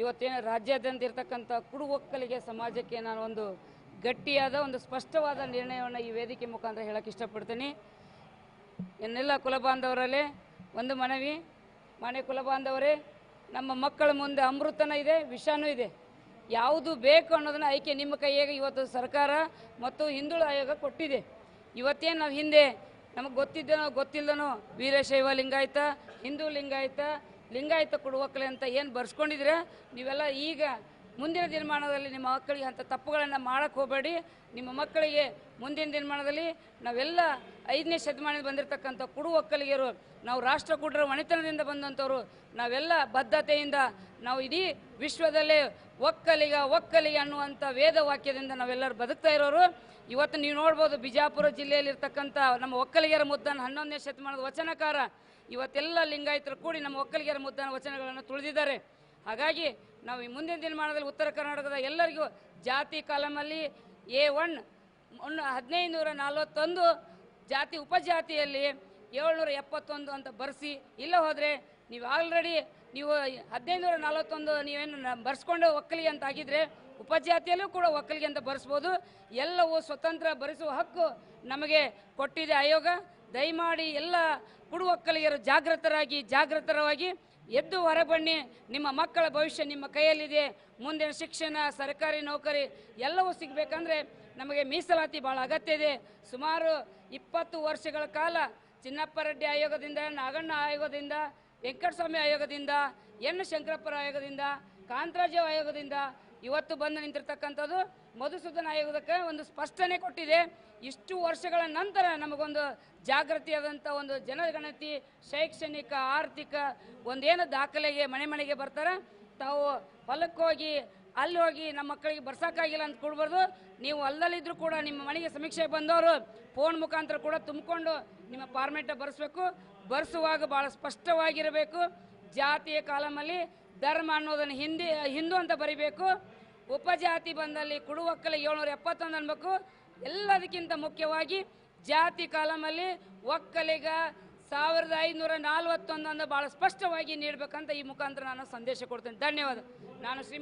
ಇವತ್ತೇನು ರಾಜ್ಯಾದ್ಯಂತ ಇರತಕ್ಕಂಥ ಕುಡು ಒಕ್ಕಲಿಗೆ ಸಮಾಜಕ್ಕೆ ನಾನು ಒಂದು ಗಟ್ಟಿಯಾದ, ಒಂದು ಸ್ಪಷ್ಟವಾದ ನಿರ್ಣಯವನ್ನು ಈ ವೇದಿಕೆ ಮುಖಾಂತರ ಹೇಳಕ್ಕೆ ಇಷ್ಟಪಡ್ತೀನಿ. ಎನ್ನೆಲ್ಲ ಕುಲಬಾಂಧವರಲ್ಲೇ, ಒಂದು ಮನವಿ. ಮನೆ ಕುಲಬಾಂಧವರೇ, ನಮ್ಮ ಮಕ್ಕಳ ಮುಂದೆ ಅಮೃತನ ಇದೆ, ವಿಷನೂ ಇದೆ. ಯಾವುದು ಬೇಕು ಅನ್ನೋದನ್ನ ಆಯ್ಕೆ ನಿಮ್ಮ ಕೈಯಾಗ ಇವತ್ತು ಸರ್ಕಾರ ಮತ್ತು ಹಿಂದುಳ ಆಯೋಗ ಕೊಟ್ಟಿದೆ. ಇವತ್ತೇನು ನಾವು ಹಿಂದೆ ನಮಗೆ ಗೊತ್ತಿದ್ದನೋ ಗೊತ್ತಿಲ್ಲದನೋ ವೀರಶೈವ ಲಿಂಗಾಯತ, ಹಿಂದೂ ಲಿಂಗಾಯತ ಲಿಂಗಾಯತ ಕೊಡುವಕ್ಕಲೆ ಅಂತ ಏನು ಬರ್ಸ್ಕೊಂಡಿದ್ರೆ ನೀವೆಲ್ಲ ಈಗ ಮುಂದಿನ ದಿನಮಾನದಲ್ಲಿ ನಿಮ್ಮ ಮಕ್ಕಳಿಗೆ ಅಂಥ ತಪ್ಪುಗಳನ್ನು ಮಾಡಕ್ಕೆ ಹೋಗಬೇಡಿ. ನಿಮ್ಮ ಮಕ್ಕಳಿಗೆ ಮುಂದಿನ ದಿನಮಾನದಲ್ಲಿ ನಾವೆಲ್ಲ ಐದನೇ ಶತಮಾನದಲ್ಲಿ ಬಂದಿರತಕ್ಕಂಥ ಕುಡು ಒಕ್ಕಲಿಗರು, ನಾವು ರಾಷ್ಟ್ರಕೂಟರ ಬಂದಂಥವರು ಬಂದಂಥವ್ರು, ನಾವೆಲ್ಲ ಬದ್ಧತೆಯಿಂದ ನಾವು ಇಡೀ ವಿಶ್ವದಲ್ಲೇ ಒಕ್ಕಲಿಗ ಒಕ್ಕಲಿಗ ಅನ್ನುವಂಥ ವೇದ ವಾಕ್ಯದಿಂದ ನಾವೆಲ್ಲರೂ ಬದುಕ್ತಾ ಇರೋರು. ಇವತ್ತು ನೀವು ನೋಡ್ಬೋದು ಬಿಜಾಪುರ ಜಿಲ್ಲೆಯಲ್ಲಿರ್ತಕ್ಕಂಥ ನಮ್ಮ ಒಕ್ಕಲಿಗರ ಮುದ್ದನ್ನು ಹನ್ನೊಂದನೇ ಶತಮಾನದ ವಚನಕಾರ ಇವತ್ತೆಲ್ಲ ಲಿಂಗಾಯತರು ಕೂಡಿ ನಮ್ಮ ಒಕ್ಕಲಿಗರ ಮುದ್ದಾನ ವಚನಗಳನ್ನು ತುಳಿದಿದ್ದಾರೆ. ಹಾಗಾಗಿ ನಾವು ಈ ಮುಂದಿನ ದಿನಮಾನದಲ್ಲಿ ಉತ್ತರ ಕರ್ನಾಟಕದ ಎಲ್ಲರಿಗೂ ಜಾತಿ ಕಾಲಮಲ್ಲಿ ಎ ಒನ್ ಹದಿನೈದು ನೂರ ನಲವತ್ತೊಂದು ಜಾತಿ ಉಪಜಾತಿಯಲ್ಲಿ ಏಳ್ನೂರ ಎಪ್ಪತ್ತೊಂದು ಅಂತ ಬರೆಸಿ, ಇಲ್ಲ ಹೋದರೆ ನೀವು ಆಲ್ರೆಡಿ ನೀವು ಹದಿನೈದು ನೂರ ನಲವತ್ತೊಂದು ನೀವೇನು ಬರ್ಸ್ಕೊಂಡು ಒಕ್ಕಲಿಗೆ ಅಂತ ಆಗಿದ್ರೆ ಉಪಜಾತಿಯಲ್ಲೂ ಕೂಡ ಒಕ್ಕಲಿಗೆ ಅಂತ ಬರೆಸ್ಬೋದು. ಎಲ್ಲವೂ ಸ್ವತಂತ್ರ ಬರೆಸುವ ಹಕ್ಕು ನಮಗೆ ಕೊಟ್ಟಿದೆ ಆಯೋಗ. ದಯಮಾಡಿ ಎಲ್ಲ ಕುಡು ಒಕ್ಕಲಿಗರು ಜಾಗೃತರಾಗಿ, ಜಾಗೃತರವಾಗಿ ಎದ್ದು ಹೊರಬನ್ನಿ. ನಿಮ್ಮ ಮಕ್ಕಳ ಭವಿಷ್ಯ ನಿಮ್ಮ ಕೈಯಲ್ಲಿದೆ. ಮುಂದಿನ ಶಿಕ್ಷಣ, ಸರ್ಕಾರಿ ನೌಕರಿ ಎಲ್ಲವೂ ಸಿಗಬೇಕಂದ್ರೆ ನಮಗೆ ಮೀಸಲಾತಿ ಭಾಳ ಅಗತ್ಯ ಇದೆ. ಸುಮಾರು ಇಪ್ಪತ್ತು ವರ್ಷಗಳ ಕಾಲ ಚಿನ್ನಪ್ಪ ರೆಡ್ಡಿ ಆಯೋಗದಿಂದ, ನಾಗಣ್ಣ ಆಯೋಗದಿಂದ ವೆಂಕಟಸ್ವಾಮಿ ಆಯೋಗದಿಂದ, ಎನ್. ಶಂಕರಪ್ಪರ ಆಯೋಗದಿಂದ, ಕಾಂತರಾಜು ಆಯೋಗದಿಂದ ಇವತ್ತು ಬಂದು ನಿಂತಿರ್ತಕ್ಕಂಥದ್ದು ಮಧುಸೂದನ ಆಯೋಗಕ್ಕೆ ಒಂದು ಸ್ಪಷ್ಟನೆ ಕೊಟ್ಟಿದೆ. ಇಷ್ಟು ವರ್ಷಗಳ ನಂತರ ನಮಗೊಂದು ಜಾಗೃತಿಯಾದಂಥ ಒಂದು ಜನಗಣತಿ, ಶೈಕ್ಷಣಿಕ, ಆರ್ಥಿಕ ಒಂದೇನು ದಾಖಲೆಗೆ ಮನೆ ಮನೆಗೆ ಬರ್ತಾರೆ. ತಾವು ಹೊಲಕ್ಕೆ ಹೋಗಿ ಅಲ್ಲಿ ಹೋಗಿ ನಮ್ಮ ಮಕ್ಕಳಿಗೆ ಬರ್ಸೋಕ್ಕಾಗಿಲ್ಲ ಅಂತ ಕೊಡ್ಬಾರ್ದು. ನೀವು ಅಲ್ಲಲ್ಲಿದ್ದರೂ ಕೂಡ ನಿಮ್ಮ ಮನೆಗೆ ಸಮೀಕ್ಷೆ ಬಂದವರು ಫೋನ್ ಮುಖಾಂತರ ಕೂಡ ತುಂಬಿಕೊಂಡು ನಿಮ್ಮ ಫಾರ್ಮೇಟ ಬರೆಸ್ಬೇಕು. ಬರೆಸುವಾಗ ಭಾಳ ಸ್ಪಷ್ಟವಾಗಿರಬೇಕು. ಜಾತಿಯ ಕಾಲಮಲ್ಲಿ ಧರ್ಮ ಅನ್ನೋದನ್ನು ಹಿಂದಿ, ಹಿಂದೂ ಅಂತ ಬರಿಬೇಕು. ಉಪಜಾತಿ ಬಂದಲ್ಲಿ ಕುಡುವಕ್ಕಲ ಏಳ್ನೂರ ಎಪ್ಪತ್ತೊಂದು ಅನ್ಬೇಕು. ಎಲ್ಲದಕ್ಕಿಂತ ಮುಖ್ಯವಾಗಿ ಜಾತಿ ಕಾಲಮಲ್ಲಿ ಒಕ್ಕಲಿಗ ಸಾವಿರದ ಐದುನೂರ ನಲ್ವತ್ತೊಂದನ್ನು ಭಾಳ ಸ್ಪಷ್ಟವಾಗಿ ನೀಡಬೇಕಂತ ಈ ಮುಖಾಂತರ ನಾನು ಸಂದೇಶ ಕೊಡ್ತೇನೆ. ಧನ್ಯವಾದ. ನಾನು ಶ್ರೀ